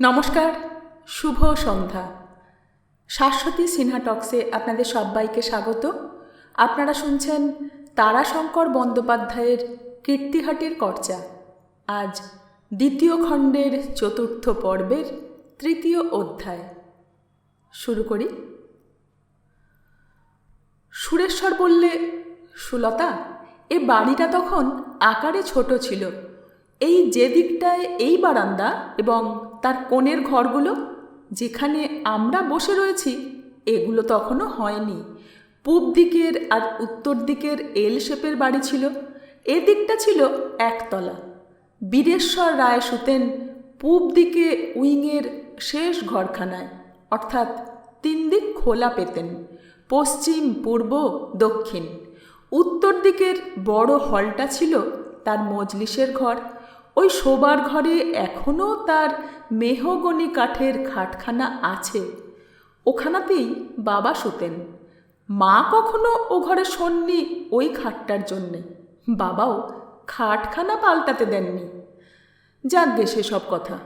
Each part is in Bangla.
নমস্কার, শুভ সন্ধ্যা। শাশ্বতী সিনহা টক্সে আপনাদের সবাইকে স্বাগত। আপনারা শুনছেন তারাশঙ্কর বন্দ্যোপাধ্যায়ের কীর্তিহাটির কর্চা। আজ দ্বিতীয় খণ্ডের চতুর্থ পর্বের তৃতীয় অধ্যায়। শুরু করি। সুরেশ্বর বললে, সুলতা, এ বাড়িটা তখন আকারে ছোট ছিল। এই যে দিকটায় এই বারান্দা এবং তার কোণের ঘরগুলো যেখানে আমরা বসে রয়েছি, এগুলো তখনও হয়নি। পূব দিকের আর উত্তর দিকের এল শেপের বাড়ি ছিল। এদিকটা ছিল একতলা। বীরেশ্বর রায় শুতেন পূব দিকে উইংয়ের শেষ ঘরখানায়, অর্থাৎ তিন দিক খোলা পেতেন, পশ্চিম, পূর্ব, দক্ষিণ। উত্তর দিকের বড় হলটা ছিল তার মজলিসের ঘর। ওই শোবার ঘরে এখনও তার মেহগনি কাঠের খাটখানা আছে। ওখানাতেই বাবা শুতেন। মা কখনো ও ঘরে শোননি ওই খাটটার জন্যে। বাবাও খাটখানা পাল্টাতে দেননি। যাকগে সেসব কথা।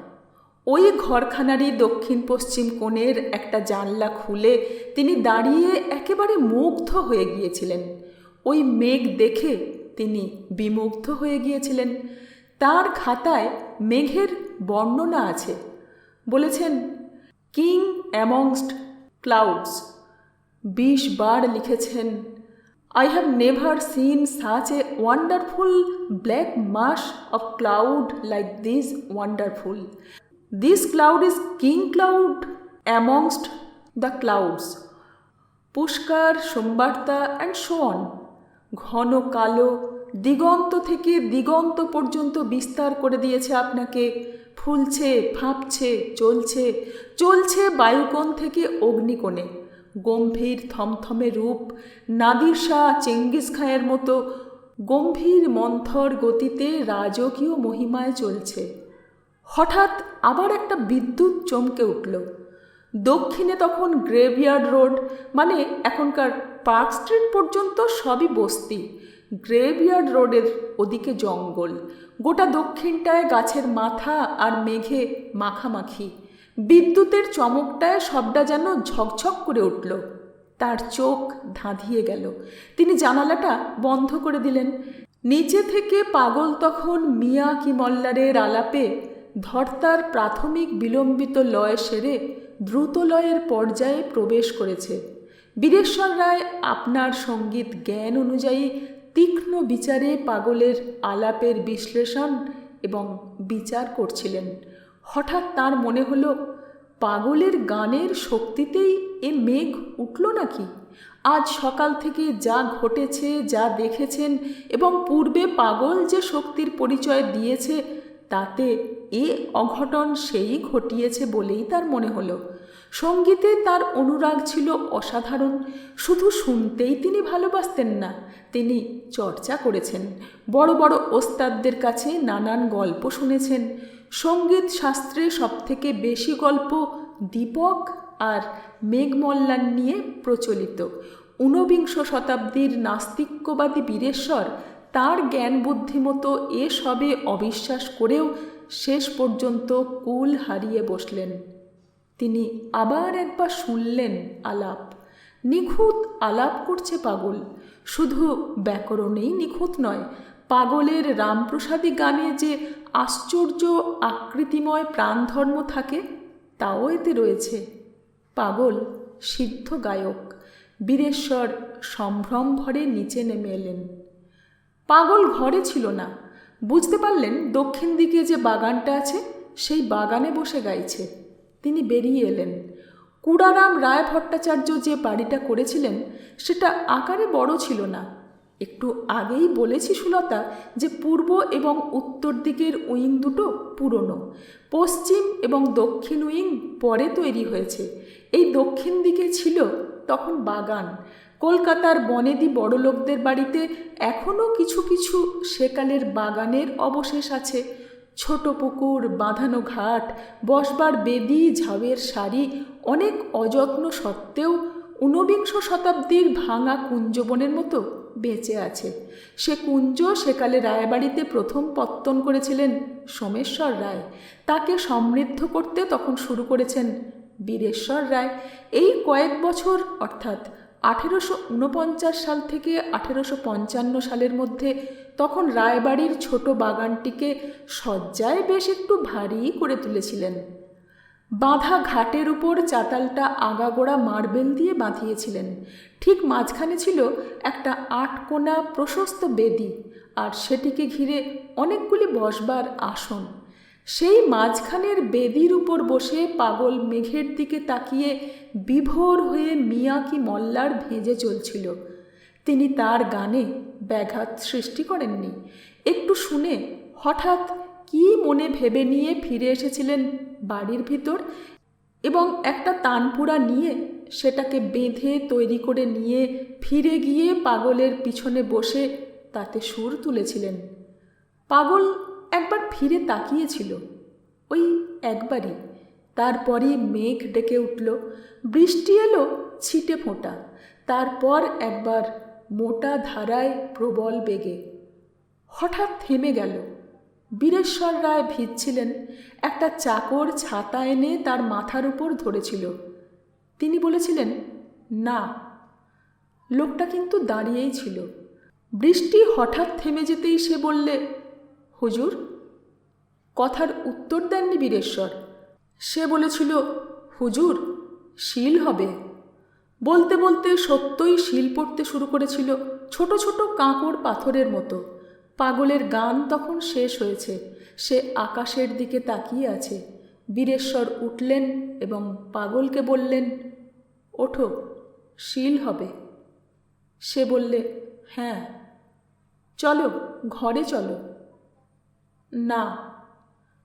ওই ঘরখানারই দক্ষিণ পশ্চিম কোণের একটা জানলা খুলে তিনি দাঁড়িয়ে একেবারে মুগ্ধ হয়ে গিয়েছিলেন। ওই মেঘ দেখে তিনি বিমুগ্ধ হয়ে গিয়েছিলেন। তার খাতায় মেঘের বর্ণনা আছে। বলেছেন, কিং অ্যামংস্ট ক্লাউডস বিশ বার লিখেছেন I have never seen such a wonderful black mass of cloud like this wonderful this cloud is king cloud amongst the clouds পুষ্কার সোমবার্তা অ্যান্ড সোন ঘন কালো দিগন্ত থেকে দিগন্ত পর্যন্ত বিস্তার করে দিয়েছে আপনাকে। ফুলছে ফাঁপছে চলছে চলছে বায়ুকোণ থেকে অগ্নিকোণে। গম্ভীর থমথমে রূপ নাদির শাহ চেঙ্গিস খাঁয়ের মতো গম্ভীর মন্থর গতিতে রাজকীয় মহিমায় চলছে। হঠাৎ আবার একটা বিদ্যুৎ চমকে উঠল। দক্ষিণে তখন গ্রেভিয়ার্ড রোড মানে এখনকার পার্ক স্ট্রিট পর্যন্ত সবই বস্তি। গ্রেভিয়ার্ড রোডের ওদিকে জঙ্গল। গোটা দক্ষিণটায় গাছের মাথা আর মেঘে মাখামাখি। বিদ্যুতের চমকটায় সবটা যেন ঝকঝক করে উঠল। তার চোখ ধাঁধিয়ে গেল। তিনি জানালাটা বন্ধ করে দিলেন। নিচে থেকে পাগল তখন মিয়া কি মল্লারের আলাপে ধর্তার প্রাথমিক বিলম্বিত লয় সেরে দ্রুত লয়ের পর্যায়ে প্রবেশ করেছে। বীরেশ্বর রায় আপনার সংগীত জ্ঞান অনুযায়ী তীক্ষ্ণ বিচারে পাগলের আলাপের বিশ্লেষণ এবং বিচার করছিলেন। হঠাৎ তার মনে হলো, পাগলের গানের শক্তিতেই এ মেঘ উঠল নাকি? আজ সকাল থেকে যা ঘটেছে, যা দেখেছেন এবং পূর্বে পাগল যে শক্তির পরিচয় দিয়েছে, তাতে এ অঘটন সেই ঘটিয়েছে বলেই তার মনে হলো। সঙ্গীতে তার অনুরাগ ছিল অসাধারণ। শুধু শুনতেই তিনি ভালোবাসতেন না, তিনি চর্চা করেছেন। বড় বড় ওস্তাদদের কাছে নানান গল্প শুনেছেন। সংগীত শাস্ত্রে সবথেকে বেশি গল্প দীপক আর মেঘমল্লান নিয়ে প্রচলিত। ঊনবিংশ শতাব্দীর নাস্তিক্যবাদী বীরেশ্বর তার জ্ঞান বুদ্ধিমতো এ সবে অবিশ্বাস করেও শেষ পর্যন্ত কুল হারিয়ে বসলেন। তিনি আবার একবার শুনলেন আলাপ। নিখুঁত আলাপ করছে পাগল। শুধু ব্যাকরণেই নিখুঁত নয়, পাগলের রামপ্রসাদী গানে যে আশ্চর্য আকৃতিময় প্রাণধর্ম থাকে, তাও এতে রয়েছে। পাগল, সিদ্ধ গায়ক, বীরেশ্বর সম্ভ্রম ভরে নিচে নেমে এলেন। পাগল ঘরে ছিল না। বুঝতে পারলেন দক্ষিণ দিকে যে বাগানটা আছে, সেই বাগানে বসে গাইছে। তিনি বেরিয়ে এলেন। কুড়ারাম রায় ভট্টাচার্য যে বাড়িটা করেছিলেন, সেটা আকারে বড় ছিল না। একটু আগেই বলেছি সুলতা যে পূর্ব এবং উত্তর দিকের উইং দুটো পুরনো। পশ্চিম এবং দক্ষিণ উইং পরে তৈরি হয়েছে। এই দক্ষিণ দিকে ছিল তখন বাগান। কলকাতার বনেদি বড়লোকদের বাড়িতে এখনও কিছু কিছু সেকালের বাগানের অবশেষ আছে। ছোট পুকুর, বাঁধানো ঘাট, বসবার বেদি, ঝাউয়ের শাড়ি অনেক অযত্ন সত্ত্বেও ঊনবিংশ শতাব্দীর ভাঙা কুঞ্জবনের মতো বেঁচে আছে। সে কুঞ্জ সেকালে রায়বাড়িতে প্রথম পত্তন করেছিলেন সোমেশ্বর রায়। তাকে সমৃদ্ধ করতে তখন শুরু করেছেন বীরেশ্বর রায়। এই কয়েক বছর অর্থাৎ আঠেরোশো উনপঞ্চাশ সাল থেকে আঠেরোশো পঞ্চান্ন সালের মধ্যে তখন রায়বাড়ির ছোট বাগানটিকে সজ্জায় বেশ একটু ভারী করে তুলেছিলেন। বাঁধা ঘাটের উপর চাতালটা আগাগোড়া মার্বেল দিয়ে বাঁধিয়েছিলেন। ঠিক মাঝখানে ছিল একটা আটকোনা প্রশস্ত বেদি, আর সেটিকে ঘিরে অনেকগুলি বসবার আসন। সেই মাঝখানের বেদির উপর বসে পাগল মেঘের দিকে তাকিয়ে বিভোর হয়ে মিয়া কি মল্লার ভেজে চলছিল। তিনি তার গানে ব্যাঘাত সৃষ্টি করেননি। একটু শুনে হঠাৎ কি মনে ভেবে নিয়ে ফিরে এসেছিলেন বাড়ির ভিতর এবং একটা তানপুরা নিয়ে সেটাকে বেঁধে তৈরি করে নিয়ে ফিরে গিয়ে পাগলের পিছনে বসে তাতে সুর তুলেছিলেন। পাগল একবার ফিরে তাকিয়েছিল, ওই একবারই। তারপরে মেঘ ডেকে উঠল, বৃষ্টি এলো ছিটে ফোঁটা। তারপর একবার মোটা ধারায় প্রবল বেগে। হঠাৎ থেমে গেল। বীরেশ্বর রায় ভিজছিলেন, একটা চাকর ছাতা এনে তার মাথার উপর ধরেছিল। তিনি বলেছিলেন, না। লোকটা কিন্তু দাঁড়িয়েই ছিল। বৃষ্টি হঠাৎ থেমে যেতেই সে বললে হুজুর, কথার উত্তর দেননি বীরেশ্বর। সে বলেছিল, হুজুর, শিল হবে। বলতে বলতে সত্যই শিল পড়তে শুরু করেছিল ছোট ছোট কাঁকড় পাথরের মতো। পাগলের গান তখন শেষ হয়েছে, সে আকাশের দিকে তাকিয়ে আছে। বীরেশ্বর উঠলেন এবং পাগলকে বললেন, ওঠো, শিল হবে। সে বললে হ্যাঁ চলো, ঘরে চলো। না।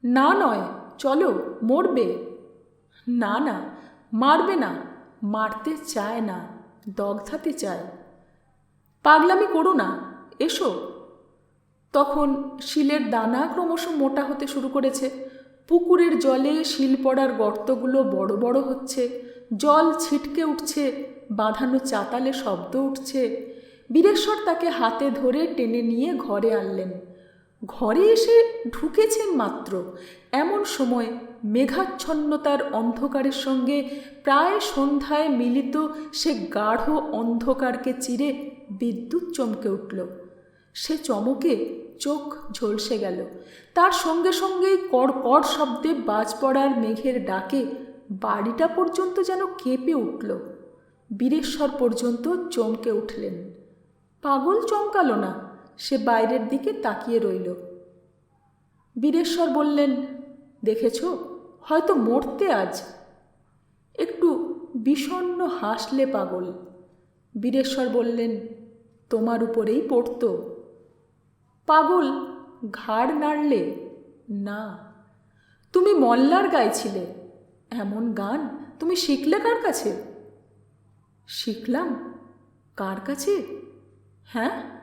না নয়, চলো, মরবে। না না, মারবে না, মারতে চায় না দগ্ধাতে চায়। পাগলামি করো না, এসো। তখন শিলের দানা ক্রমশ মোটা হতে শুরু করেছে। পুকুরের জলে শিল পড়ার গর্তগুলো বড় বড় হচ্ছে। জল ছিটকে উঠছে, বাঁধানো চাতালে শব্দ উঠছে। বীরেশ্বর তাকে হাতে ধরে টেনে নিয়ে ঘরে আনলেন। ঘরে এসে ঢুকেছেন মাত্র। এমন সময় মেঘাচ্ছন্নতার অন্ধকারের সঙ্গে প্রায় সন্ধ্যায় মিলিত সে গাঢ় অন্ধকারকে চিরে বিদ্যুৎ চমকে উঠল। সে চমকে চোখ ঝলসে গেল। তার সঙ্গে সঙ্গেই কড় শব্দে বাজ পড়ার মেঘের ডাকে বাড়িটা পর্যন্ত যেন কেঁপে উঠল। বীরেশ্বর পর্যন্ত চমকে উঠলেন। পাগল চমকালো না। সে বাইরের দিকে তাকিয়ে রইল। বীরেশ্বর বললেন, দেখেছ, হয়তো মরতে আজ। একটু বিষণ্ন হাসলে পাগল। বীরেশ্বর বললেন, তোমার উপরেই পড়ত। পাগল ঘাড় নাড়লে, না, তুমি মল্লার গাইছিলে এমন গান তুমি শিখলে কার কাছে? শিখলাম। কার কাছে? হ্যাঁ?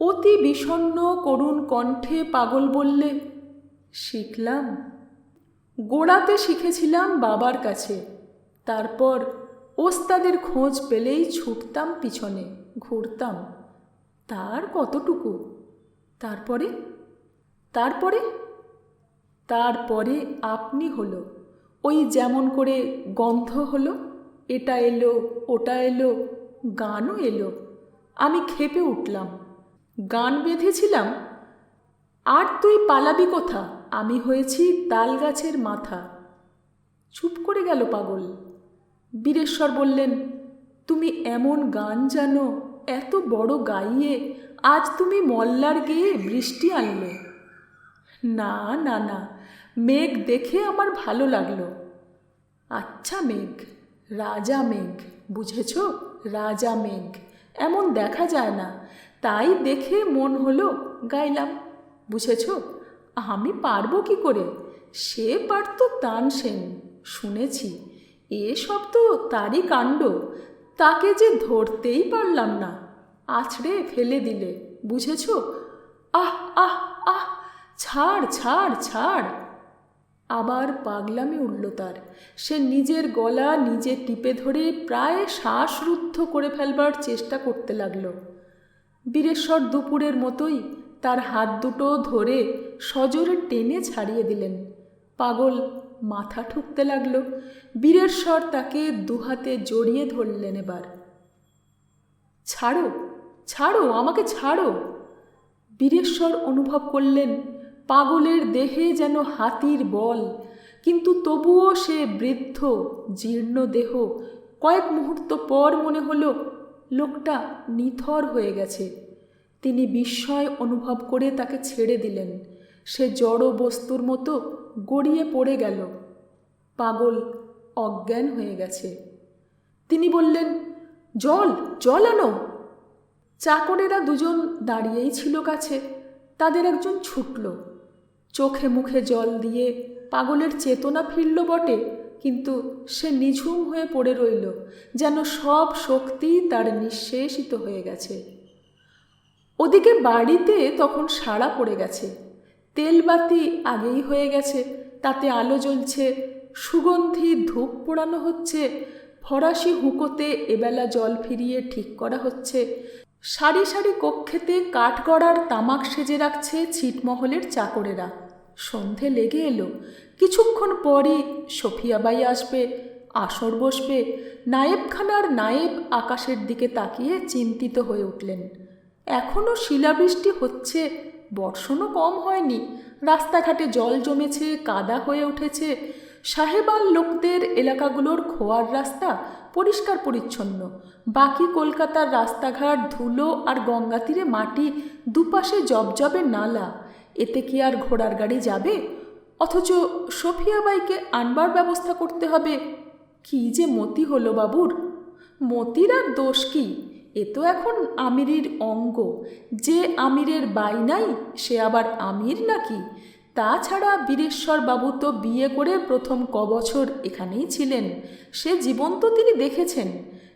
অতি বিষণ্ন করুণ কণ্ঠে পাগল বললে, শিখলাম। গোড়াতে শিখেছিলাম বাবার কাছে। তারপর ওস্তাদের খোঁজ পেলেই ছুটতাম পিছনে, ঘুরতাম। তার কতটুকু? তারপরে? তারপরে? তারপরে আপনি হলো। ওই যেমন করে গন্ধ হলো, এটা এলো, ওটা এলো, গানও এলো। আমি খেপে উঠলাম। গান বেঁধেছিলাম, আর তুই পালাবি কোথা? আমি হয়েছি তাল গাছের মাথা। চুপ করে গেল পাগল। বীরেশ্বর বললেন, তুমি এমন গান জানো, এত বড় গাইয়ে, আজ তুমি মল্লার গেয়ে বৃষ্টি আনলে। না না না, মেঘ দেখে আমার ভালো লাগল। আচ্ছা মেঘ, রাজা মেঘ, বুঝেছ? রাজা মেঘ, এমন দেখা যায় না। তাই দেখে মন হলো গাইলাম, বুঝেছ, আমি পারব কি করে? সে পারত তানসেন শুনেছি। এসব তো তারই কাণ্ড, তাকে যে ধরতেই পারলাম না। আছড়ে ফেলে দিলে, বুঝেছ? আহ আহ আহ, ছাড় ছাড় ছাড়! আবার পাগলামি উঠল তার। সে নিজের গলা নিজে টিপে ধরে প্রায় শ্বাসরুদ্ধ করে ফেলবার চেষ্টা করতে লাগল। বীরেশ্বর দুপুরের মতোই তার হাত দুটো ধরে সজোরে টেনে ছাড়িয়ে দিলেন। পাগল মাথা ঠুকতে লাগল। বীরেশ্বর তাকে দুহাতে জড়িয়ে ধরলেন এবার। ছাড়ো ছাড়ো, আমাকে ছাড়ো। বীরেশ্বর অনুভব করলেন পাগলের দেহে যেন হাতির বল। কিন্তু তবুও সে বৃদ্ধ, জীর্ণ দেহ কয়েক মুহূর্ত পর মনে হলো লোকটা নিথর হয়ে গেছে। তিনি বিস্ময় অনুভব করে তাকে ছেড়ে দিলেন। সে জড় বস্তুর মতো গড়িয়ে পড়ে গেল। পাগল অজ্ঞান হয়ে গেছে। তিনি বললেন, জল জল আনো। চাকরেরা দুজন দাঁড়িয়েই ছিল কাছে। তাদের একজন ছুটল। চোখে মুখে জল দিয়ে পাগলের চেতনা ফিরল বটে। কিন্তু সে নিঝুম হয়ে পড়ে রইল, যেন সব শক্তি তার নিঃশেষিত হয়ে গেছে। ওদিকে বাড়িতে তখন সাড়া পড়ে গেছে। তেলবাতি আগেই হয়ে গেছে, তাতে আলো জ্বলছে, সুগন্ধি ধূপ পোড়ানো হচ্ছে, ফরাসি হুকোতে এবেলা জল ফিরিয়ে ঠিক করা হচ্ছে, সারি সারি কক্ষেতে কাঠগড়ার তামাক সেজে রাখছে ছিটমহলের চাকরেরা। সন্ধে লেগে এলো কিছুক্ষণ পরই সফিয়াবাই আসবে, আসর বসবে নায়েবখানার নায়েব আকাশের দিকে তাকিয়ে চিন্তিত হয়ে উঠলেন। এখনও শিলাবৃষ্টি হচ্ছে, বর্ষণও কম হয়নি, রাস্তাঘাটে জল জমেছে, কাদা হয়ে উঠেছে, সাহেবান লোকদের এলাকাগুলোর খোয়ার রাস্তা পরিষ্কার পরিচ্ছন্ন, বাকি কলকাতার রাস্তাঘাট ধুলো আর গঙ্গা তীরে মাটি দুপাশে জবজবে নালা, এতে কি আর ঘোড়ার গাড়ি যাবে? অথচ সফিয়াবাইকে আনবার ব্যবস্থা করতে হবে। কি যে মতি হলো বাবুর। মতির আর দোষ কি? এ তো এখন আমিরের অঙ্গ। যে আমিরের বাই নাই, সে আবার আমির নাকি? তাছাড়া বীরেশ্বর বাবু তো বিয়ে করে প্রথম কবছর এখানেই ছিলেন। সে জীবন তো তিনি দেখেছেন।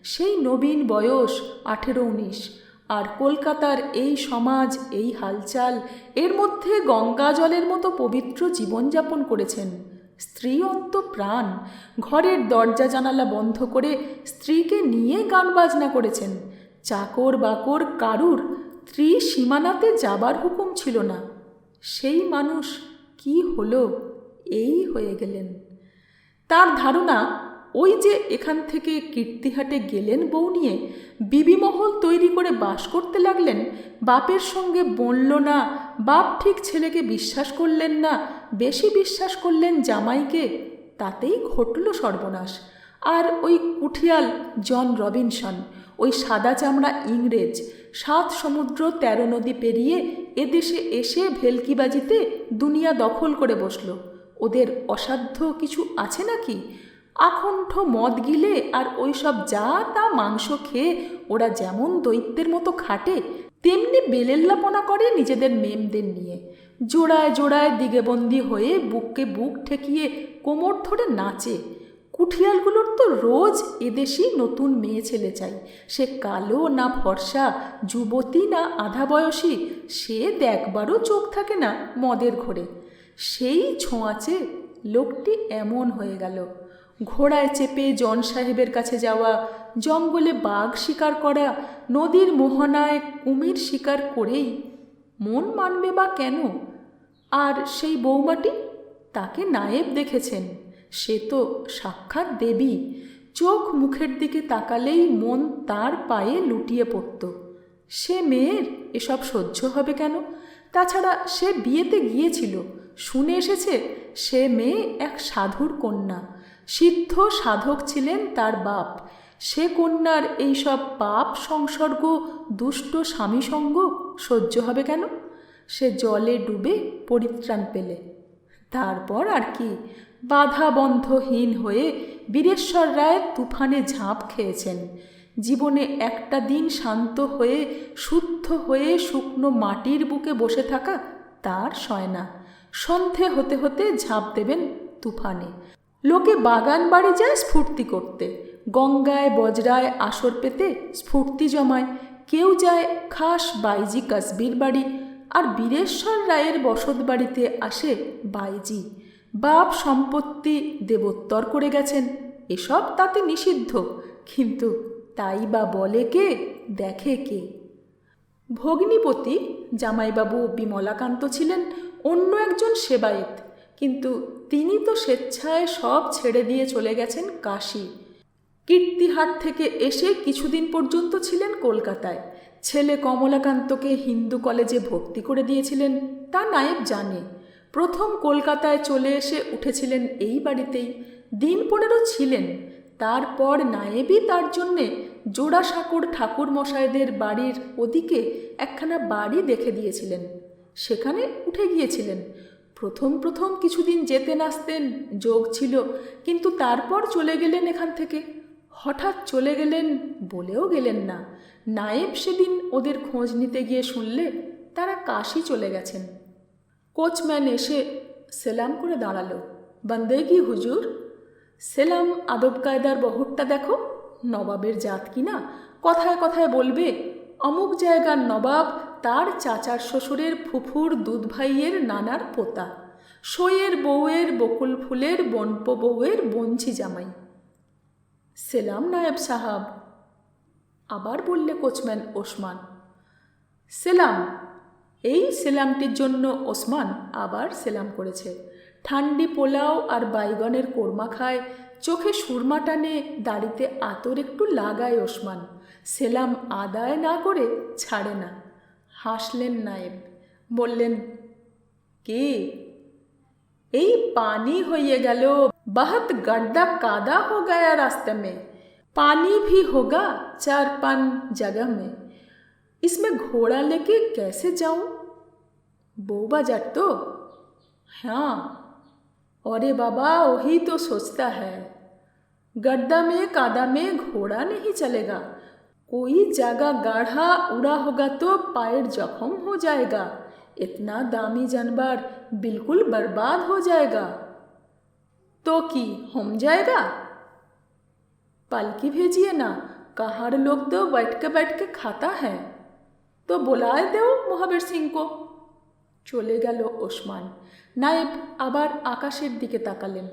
সেই নবীন বয়স আঠেরো উনিশ আর কলকাতার এই সমাজ, এই হালচাল, এর মধ্যে গঙ্গা জলের মতো পবিত্র জীবনযাপন করেছেন। স্ত্রী অন্ত প্রাণ। ঘরের দরজা জানালা বন্ধ করে স্ত্রীকে নিয়ে গান বাজনা করেছেন। চাকর বাকর কারুর স্ত্রী সীমানাতে যাবার হুকুম ছিল না। সেই মানুষ কি হলো? এই হয়ে গেলেন। তার ধারণা ওই যে এখান থেকে কীর্তিহাটে গেলেন বউ নিয়ে, বিবিমহল তৈরি করে বাস করতে লাগলেন, বাপের সঙ্গে বলল না, বাপ ঠিক ছেলেকে বিশ্বাস করলেন না, বেশি বিশ্বাস করলেন জামাইকে, তাতেই ঘটল সর্বনাশ। আর ওই কুঠিয়াল জন রবিনসন, ওই সাদা চামড়া ইংরেজ, সাত সমুদ্র তেরো নদী পেরিয়ে এদেশে এসে ভেলকিবাজিতে দুনিয়া দখল করে বসল। ওদের অসাধ্য কিছু আছে নাকি? আখণ্ঠ মদ গিলে আর ওই সব যা তা মাংস খেয়ে ওরা যেমন দৈত্যের মতো খাটে, তেমনি বেলেল্লাপনা করে নিজেদের মেমদের নিয়ে। জোড়ায় জোড়ায় দিগেবন্দি হয়ে বুককে বুক ঠেকিয়ে কোমর ধরে নাচে। কুঠিয়ালগুলোর তো রোজ এদেশই নতুন মেয়ে ছেলে চাই। সে কালো না ফর্সা, যুবতী না আধা বয়সী সে দেখবারও চোখ থাকে না মদের ঘোরে। সেই ছোঁয়াচে লোকটি এমন হয়ে গেল। ঘোড়ায় চেপে জন সাহেবের কাছে যাওয়া, জঙ্গলে বাঘ শিকার করা, নদীর মোহনায় কুমির শিকার করেই মন মানবে বা কেন? আর সেই বৌমাটি তাকে নায়েব দেখেছেন। সে তো সাক্ষাৎ দেবী। চোখ মুখের দিকে তাকালেই মন তার পায়ে লুটিয়ে পড়ত। সে মেয়ের এসব সহ্য হবে কেন? তাছাড়া সে বিয়েতে গিয়েছিল। শুনে এসেছে সে মেয়ে এক সাধুর কন্যা। সিদ্ধ সাধক ছিলেন তার বাপ। সে কন্যার এইসব পাপ সংসর্গ, দুষ্ট স্বামীসঙ্গ সহ্য হবে কেন? সে জলে ডুবে পরিত্রাণ পেলে। তারপর আর কি? বাধাবন্ধহীন হয়ে বীরেশ্বর রায় তুফানে ঝাঁপ খেয়েছেন। জীবনে একটা দিন শান্ত হয়ে, শুদ্ধ হয়ে শুকনো মাটির বুকে বসে থাকা তার সয় না সন্ধে হতে হতে ঝাঁপ দেবেন তুফানে। লোকে বাগান বাড়ি যায় স্ফূর্তি করতে। গঙ্গায়, বজরায় আসর পেতে স্ফূর্তি জমায়। কেউ যায় খাস বাইজি কাসবির বাড়ি আর বীরেশ্বর রায়ের বসত বাড়িতে আসে বাইজি। বাপ সম্পত্তি দেবোত্তর করে গেছেন। এসব তাতে নিষিদ্ধ। কিন্তু তাই বা বলে কে, দেখে কে? ভগ্নিপতি জামাইবাবু বিমলাকান্ত ছিলেন অন্য একজন সেবায়েত। কিন্তু তিনি তো স্বেচ্ছায় সব ছেড়ে দিয়ে চলে গেছেন কাশি। কীর্তিহাট থেকে এসে কিছুদিন পর্যন্ত ছিলেন কলকাতায়। ছেলে কমলাকান্তকে হিন্দু কলেজে ভর্তি করে দিয়েছিলেন, তা নায়েব জানে। প্রথম কলকাতায় চলে এসে উঠেছিলেন এই বাড়িতেই। দিন পনেরো ছিলেন। তারপর নায়েবই তার জন্যে জোড়াসাঁকোর ঠাকুর মশাইদের বাড়ির ওদিকে একখানা বাড়ি দেখে দিয়েছিলেন। সেখানে উঠে গিয়েছিলেন। প্রথম প্রথম কিছুদিন যেতেন আসতেন যোগ ছিল, কিন্তু তারপর চলে গেলেন এখান থেকে। হঠাৎ চলে গেলেন বলেও গেলেন না। নায়েব সেদিন ওদের খোঁজ নিতে গিয়ে শুনলে তারা কাশি চলে গেছেন। কোচম্যান এসে সেলাম করে দাঁড়াল। বন্দেগি হুজুর? সেলাম আদব কায়দার বহরটা দেখো, নবাবের জাত কিনা কথায় কথায় বলবে অমুক জায়গার নবাব তার চাচার শ্বশুরের ফুফুর দুধ ভাইয়ের নানার পোতা, সইয়ের বউয়ের বকুল ফুলের বনপ বউয়ের বঞ্চি জামাই। সেলাম নায়েব সাহাব। আবার বললে কোচম্যান ওসমান, সেলাম, এই সেলামটির জন্য ওসমান আবার সেলাম করেছে। ঠান্ডি পোলাও আর বাইগনের কোরমা খায়, চোখে সুরমা টানে, দাড়িতে আতর একটু লাগায় ওসমান। সেলাম আদায় না করে ছাড়ে না হাসলেন নায়েব বললেন কে এই পানি হয়ে গেল बहुत गड्ढा कादा हो गया रास्ते में पानी भी होगा चार पांच जगह में इसमें घोड़ा लेके कैसे जाऊं बो बाजार तो हाँ अरे बाबा वही तो सोचता है गड्ढा में कादा में घोड़ा नहीं चलेगा कोई जगह गाढ़ा उड़ा होगा तो पैर जख्म हो जाएगा इतना दामी जानवर बिल्कुल बर्बाद हो जाएगा तो की हम जाएगा पालकी भेजिए ना कहार लोग तो बैठ के बैठ के खाता है तो बुलाए दो মহাবীর সিংকে চলে গেল ওসমান নায়েব আবার আকাশের দিকে তাকালেন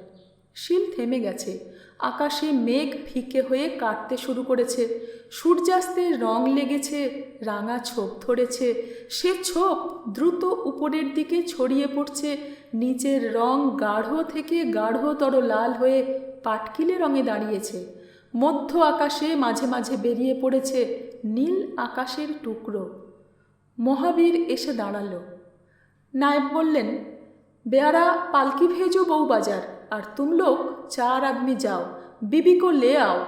শিল থেমে গেছে। আকাশে মেঘ ফিকে হয়ে কাটতে শুরু করেছে। সূর্যাস্তের রং লেগেছে, রাঙা ছোপ ধরেছে। সে ছোপ দ্রুত উপরের দিকে ছড়িয়ে পড়ছে। নিচের রং গাঢ় থেকে গাঢ়তর লাল হয়ে পাটকিলে রঙে দাঁড়িয়েছে। মধ্য আকাশে মাঝে মাঝে বেরিয়ে পড়েছে নীল আকাশের টুকরো। মহাবীর এসে দাঁড়াল। নায়ব বললেন, বেয়ারা পালকি ভেজো বউবাজার। और तुम लोग चार आदमी जाओ बीबी को ले आओ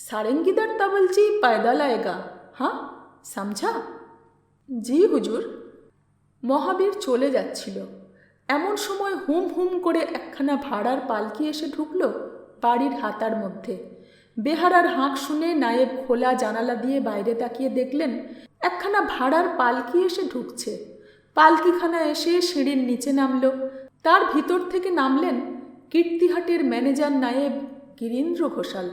सारेंगीदार तवलची पैदल आएगा हाँ समझा জি হুজুর মহাবীর চলে যাচ্ছিল এমন সময় হুম হুম করে একখানা ভাড়ার পালকি এসে ঢুকলো বাড়ির হাতার মধ্যে বেহারার হাঁক শুনে নায়েব খোলা জানালা দিয়ে বাইরে তাকিয়ে দেখলেন একখানা ভাড়ার পালকি এসে ঢুকছে পালকিখানা এসে সিঁড়ির নিচে নামল তার ভিতর থেকে নামলেন কীর্তিহাটের ম্যানেজার নায়েব গিরীন্দ্র ঘোষাল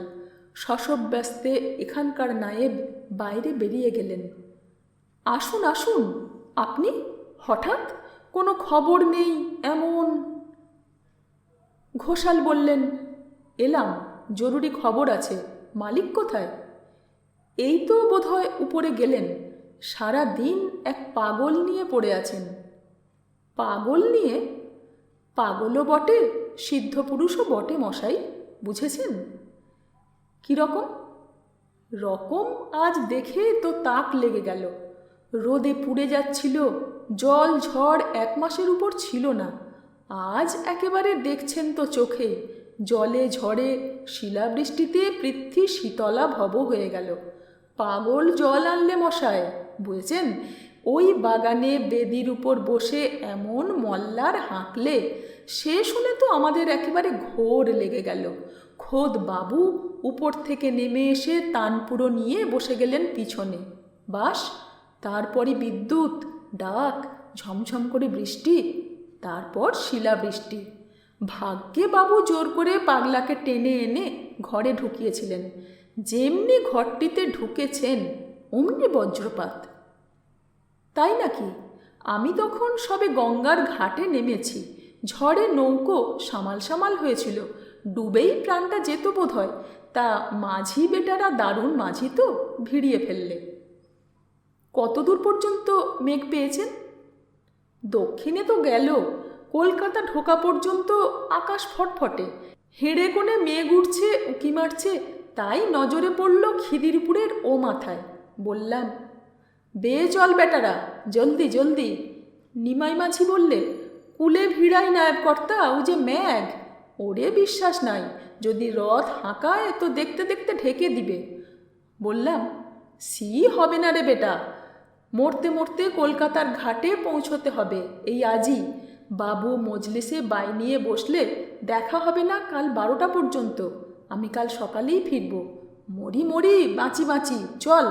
শশব ব্যস্তে এখানকার নায়েব বাইরে বেরিয়ে গেলেন। আসুন আসুন, আপনি? হঠাৎ? কোনো খবর নেই, এমন? ঘোষাল বললেন, এলাম, জরুরি খবর আছে, মালিক কোথায়? এই তো বোধহয় উপরে গেলেন, সারা দিন এক পাগল নিয়ে পড়ে আছেন। পাগল নিয়ে? পাগলও বটে? সিদ্ধ পুরুষও বটে মশাই, বুঝেছেন? কীরকম রকম? আজ দেখে তো তাক লেগে গেল। রোদে পুড়ে যাচ্ছিল, জল ঝড় এক মাসের উপর ছিল না। আজ একেবারে দেখছেন তো চোখে, জলে ঝড়ে শিলাবৃষ্টিতে পৃথ্বী শীতলা ভব হয়ে গেল। পাগল জল আনলে মশায়, বুঝেছেন? ওই বাগানে বেদির উপর বসে এমন মল্লার হাঁকলে সে শুনে তো আমাদের একেবারে ঘোর লেগে গেল। খোদ বাবু উপর থেকে নেমে এসে তানপুরো নিয়ে বসে গেলেন পিছনে। বাস, তারপরই বিদ্যুৎ, ডাক, ঝমঝম করে বৃষ্টি, তারপর শিলাবৃষ্টি। ভাগ্যে বাবু জোর করে পাগলাকে টেনে এনে ঘরে ঢুকিয়েছিলেন। যেমনি ঘরটিতে ঢুকেছেন, অমনি বজ্রপাত। তাই নাকি? আমি তখন সবে গঙ্গার ঘাটে নেমেছি। ঝড়ে নৌকো সামাল সামাল হয়েছিল। ডুবেই প্রাণটা যেত বোধ হয় তা মাঝি বেটারা দারুণ মাঝি তো, ভিড়িয়ে ফেললে। কত দূর পর্যন্ত মেঘ পেয়েছেন? দক্ষিণে তো গেল। কলকাতা ঢোকা পর্যন্ত আকাশ ফটফটে। হেঁড়ে কোণে মেঘ উঠছে, উকি মারছে, তাই নজরে পড়ল খিদিরপুরের ও মাথায়। বললাম বেয়ে চল বেটারা, জলদি জলদি। নিমাই মাঝি বললে কুলে ভিড়াই নায়ব কর্তা, ও যে ম্যাগ। ওরে বিশ্বাস নাই, যদি রথ হাঁকায় তো দেখতে দেখতে ঢেকে দিবে। বললাম, সি হবে না রে বেটা। মরতে মরতে কলকাতার ঘাটে পৌঁছতে হবে, এই আজই। বাবু মজলিসে বাই নিয়ে বসলে দেখা হবে না কাল বারোটা পর্যন্ত। আমি কাল সকালেই ফিরব। মরি মরি, বাঁচি বাঁচি, চল।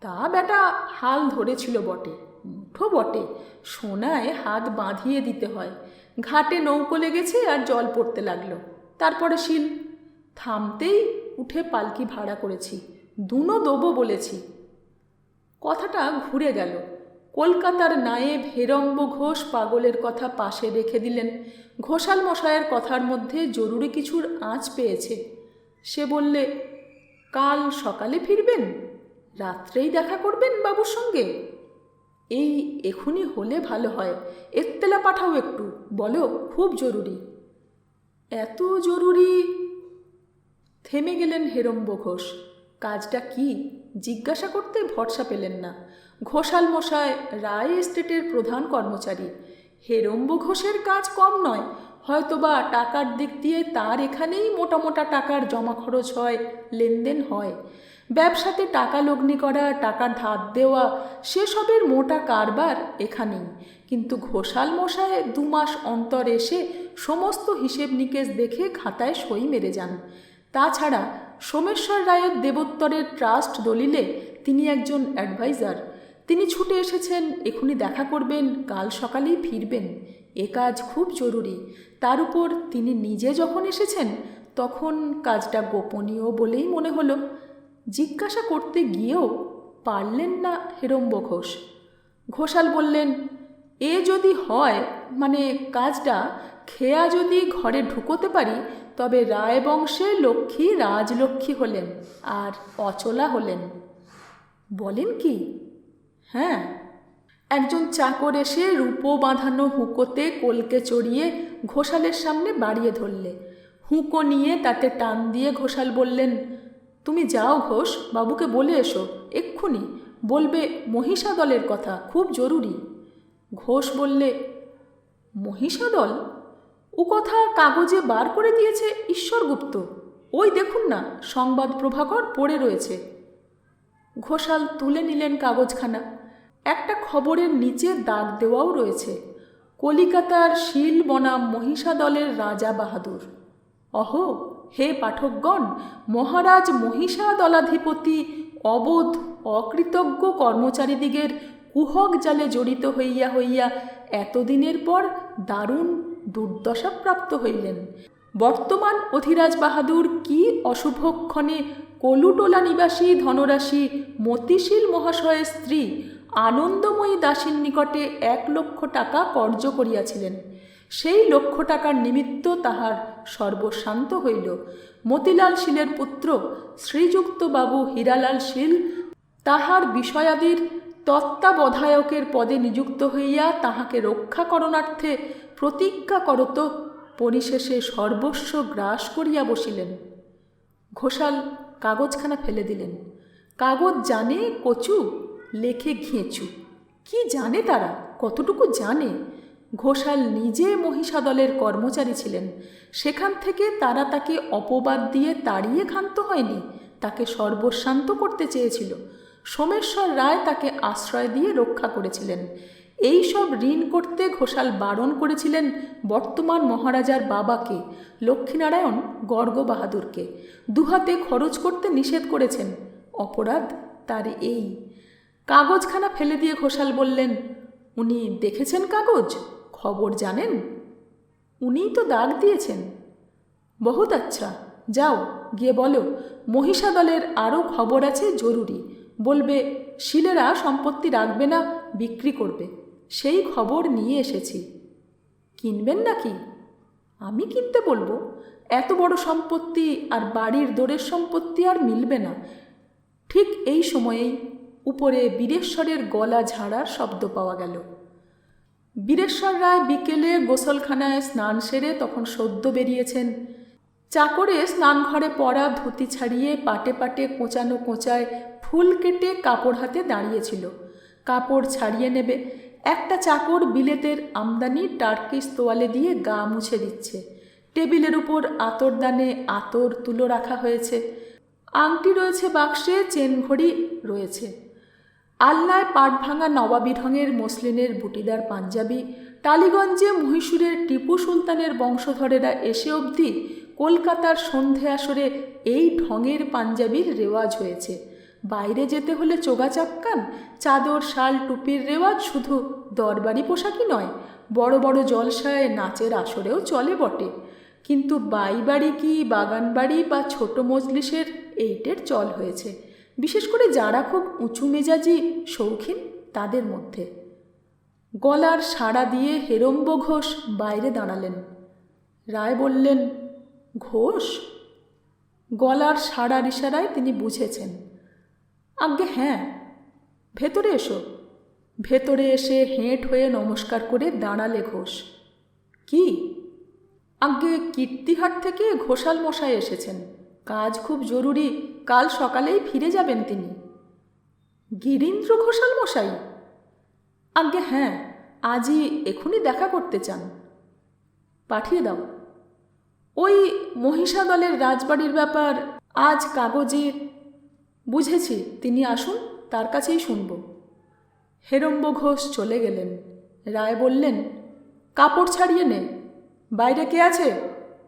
তা বেটা, হাল ধরেছিল বটে। মুঠো বটে। সোনায় হাত বাঁধিয়ে দিতে হয়। ঘাটে নৌকো লেগেছে আর জল পড়তে লাগল। তারপরে শিল। থামতেই উঠে পালকি ভাড়া করেছি। দুনো দেবো বলেছি। কথাটা ঘুরে গেল। কলকাতার নায়েব হেরম্ব ঘোষ পাগলের কথা পাশে রেখে দিলেন। ঘোষাল মশায়ের কথার মধ্যে জরুরি কিছুর আঁচ পেয়েছে। সে বললে, কাল সকালে ফিরবেন? রাত্রেই দেখা করবেন বাবুর সঙ্গে? এই এখনই হলে ভালো হয়। এত্তেলা পাঠাও একটু, বলো, খুব জরুরি। এত জরুরি? থেমে গেলেন হেরম্ব ঘোষ। কাজটা কি? জিজ্ঞাসা করতে ভরসা পেলেন না। ঘোষাল মশায় রায় এস্টেটের প্রধান কর্মচারী। হেরম্ব ঘোষের কাজ কম নয়, হয়তোবা টাকার দিক দিয়ে তার এখানেই মোটা মোটা টাকার জমা খরচ হয়, লেনদেন হয়। ব্যবসাতে টাকা লগ্নি করা, টাকা ধার দেওয়া, সেসবের মোটা কারবার এখানেই। কিন্তু ঘোষাল মশায় দু মাস অন্তর এসে সমস্ত হিসেব নিকেশ দেখে খাতায় সই মেরে যান। তাছাড়া সোমেশ্বর রায়ের দেবোত্তরের ট্রাস্ট দলিলে তিনি একজন অ্যাডভাইজার। তিনি ছুটে এসেছেন, এখুনি দেখা করবেন, কাল সকালেই ফিরবেন। এ কাজ খুব জরুরি। তার উপর তিনি নিজে যখন এসেছেন, তখন কাজটা গোপনীয় বলেই মনে হলো। জিজ্ঞাসা করতে গিয়েও পারলেন না হেরম্ব ঘোষ। ঘোষাল বললেন, এ যদি হয় মানে কাজটা খেয়া যদি ঘরে ঢুকোতে পারি, তবে রায় বংশে লক্ষ্মী রাজলক্ষ্মী হলেন আর অচলা হলেন। বলেন কি? হ্যাঁ একজন চাকর এসে রূপো বাঁধানো হুঁকোতে কলকে চড়িয়ে ঘোষালের সামনে বাড়িয়ে ধরলে। হুঁকো নিয়ে তাতে টান দিয়ে ঘোষাল বললেন তুমি যাও ঘোষ, বাবুকে বলে এসো, এক্ষুনি। বলবে মহিষা দলের কথা, খুব জরুরি। ঘোষ বললে মহিষা দল ও কথা কাগজে বার করে দিয়েছে ঈশ্বরগুপ্ত। ওই দেখুন না, সংবাদ প্রভাকর পড়ে রয়েছে। ঘোষাল তুলে নিলেন কাগজখানা। একটা খবরের নিচে দাগ দেওয়াও রয়েছে। কলিকাতার শিল বনাম মহিষা দলের রাজা বাহাদুর। অহ! হে পাঠকগণ, মহারাজ মহিষা দলাধিপতি অবোধ অকৃতজ্ঞ কর্মচারীদিগের কুহক জালে জড়িত হইয়া হইয়া এতদিনের পর দারুণ দুর্দশাপ্রাপ্ত হইলেন। বর্তমান অধিরাজ বাহাদুর কি অশুভক্ষণে কলুটোলা নিবাসী ধনরাশি মতিশীল মহাশয়ের স্ত্রী আনন্দময়ী দাসীর নিকটে এক লক্ষ টাকা কর্য করিয়াছিলেন। সেই লক্ষ টাকার নিমিত্ত তাহার সর্বশান্ত হইল। মতিলাল শীলের পুত্র, শ্রীযুক্ত বাবু হীরালাল শীল, তাহার বিষয়াদির তত্ত্বাবধায়কের পদে নিযুক্ত হইয়া তাহাকে রক্ষা করণার্থে প্রতিজ্ঞা করত, পরিশেষে সর্বস্ব গ্রাস করিয়া বসিলেন। ঘোষাল কাগজখানা ফেলে দিলেন। কাগজ জানে কচু, লেখে ঘেঁচু। কি জানে তারা? কতটুকু জানে? ঘোষাল নিজে মহিষাদলের কর্মচারী ছিলেন। সেখান থেকে তারা তাকে অপবাদ দিয়ে তাড়িয়ে ক্ষান্ত হয়নি, তাকে সর্বশান্ত করতে চেয়েছিল। সোমেশ্বর রায় তাকে আশ্রয় দিয়ে রক্ষা করেছিলেন। এই সব ঋণ করতে ঘোষাল বারণ করেছিলেন বর্তমান মহারাজার বাবাকে, লক্ষ্মীনারায়ণ গর্গ বাহাদুরকে দুহাতে খরচ করতে নিষেধ করেছেন। অপরাধ তার এই। কাগজখানা ফেলে দিয়ে ঘোষাল বললেন, উনি দেখেছেন কাগজ? খবর জানেন? উনিই তো দাগ দিয়েছেন। বহুত আচ্ছা যাও, গিয়ে বলো মহিষা দলের আরও খবর আছে জরুরি। বলবে, শিলেরা সম্পত্তি রাখবে না, বিক্রি করবে। সেই খবর নিয়ে এসেছি। কিনবেন নাকি? আমি কিনতে বলব। এত বড় সম্পত্তি আর বাড়ির দোরের সম্পত্তি আর মিলবে না। ঠিক এই সময়েই উপরে বীরেশ্বরের গলা ঝাড়ার শব্দ পাওয়া গেল। বীরেশ্বর রায় বিকেলে গোসলখানায় স্নান সেরে তখন সদ্য বেরিয়েছেন। চাকরে স্নানঘরে পরা ধুতি ছাড়িয়ে পাটে পাটে কোঁচানো কোঁচায় ফুল কেটে কাপড় হাতে দাঁড়িয়েছিল। কাপড় ছাড়িয়ে নেবে, একটা চাকর বিলেতের আমদানি টার্কিস তোয়ালে দিয়ে গা মুছে দিচ্ছে। টেবিলের উপর আতরদানে আতর তুলো রাখা হয়েছে। আংটি রয়েছে বাক্সে চেন ঘড়ি রয়েছে। আল্লায় পাট ভাঙা নবাবী ঢঙের মসলিনের বুটিদার পাঞ্জাবি, টালিগঞ্জে মহীশূরের টিপু সুলতানের বংশধরেরা এসে অবধি কলকাতার সন্ধে আসরে এই ঢঙের পাঞ্জাবির রেওয়াজ হয়েছে। বাইরে যেতে হলে চোগা চাপকান, চাদর, শাল, টুপির রেওয়াজ শুধু দরবারি পোশাকই নয়, বড় বড় জলসায় নাচের আসরেও চলে বটে। কিন্তু বাইবাড়ি কি বাগান বাড়ি বা ছোট মজলিসের এইটের চল হয়েছে। বিশেষ করে যারা খুব উঁচু মেজাজি শৌখিন, তাদের মধ্যে। গলার সাড়া দিয়ে হেরম্ব ঘোষ বাইরে দাঁড়ালেন। রায় বললেন, ঘোষ? গলার সাড়ার ইশারায় তিনি বুঝেছেন। আজ্ঞে হ্যাঁ। ভেতরে এসো। ভেতরে এসে হেঁট হয়ে নমস্কার করে দাঁড়ালে ঘোষ। কি? আজ্ঞে, কীর্তিহাট থেকে ঘোষাল মশাই এসেছেন। কাজ খুব জরুরি। কাল সকালেই ফিরে যাবেন তিনি। গিরীন্দ্র ঘোষাল মশাই? আজ্ঞে হ্যাঁ আজই এখনই দেখা করতে চান। পাঠিয়ে দাও। ওই মহিষাদলের রাজবাড়ির ব্যাপার আজ কাগজে বুঝেছি, তিনি আসুন, তার কাছেই শুনব। হেরম্ব ঘোষ চলে গেলেন। রায় বললেন, কাপড় ছাড়িয়ে নে। বাইরে কে আছে?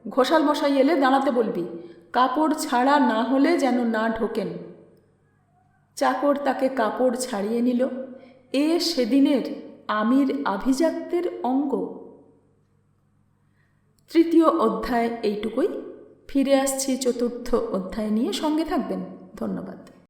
ঘোষাল মশাই এলে দাঁড়াতে বলবি। কাপড় ছাড়া না হলে যেন না ঢোকেন। চাকর তাকে কাপড় ছাড়িয়ে নিল। এ সেদিনের আমির আভিজাত্যের অঙ্গ। তৃতীয় অধ্যায় এইটুকুই। ফিরে আসছি চতুর্থ অধ্যায় নিয়ে সঙ্গে থাকবেন। ধন্যবাদ।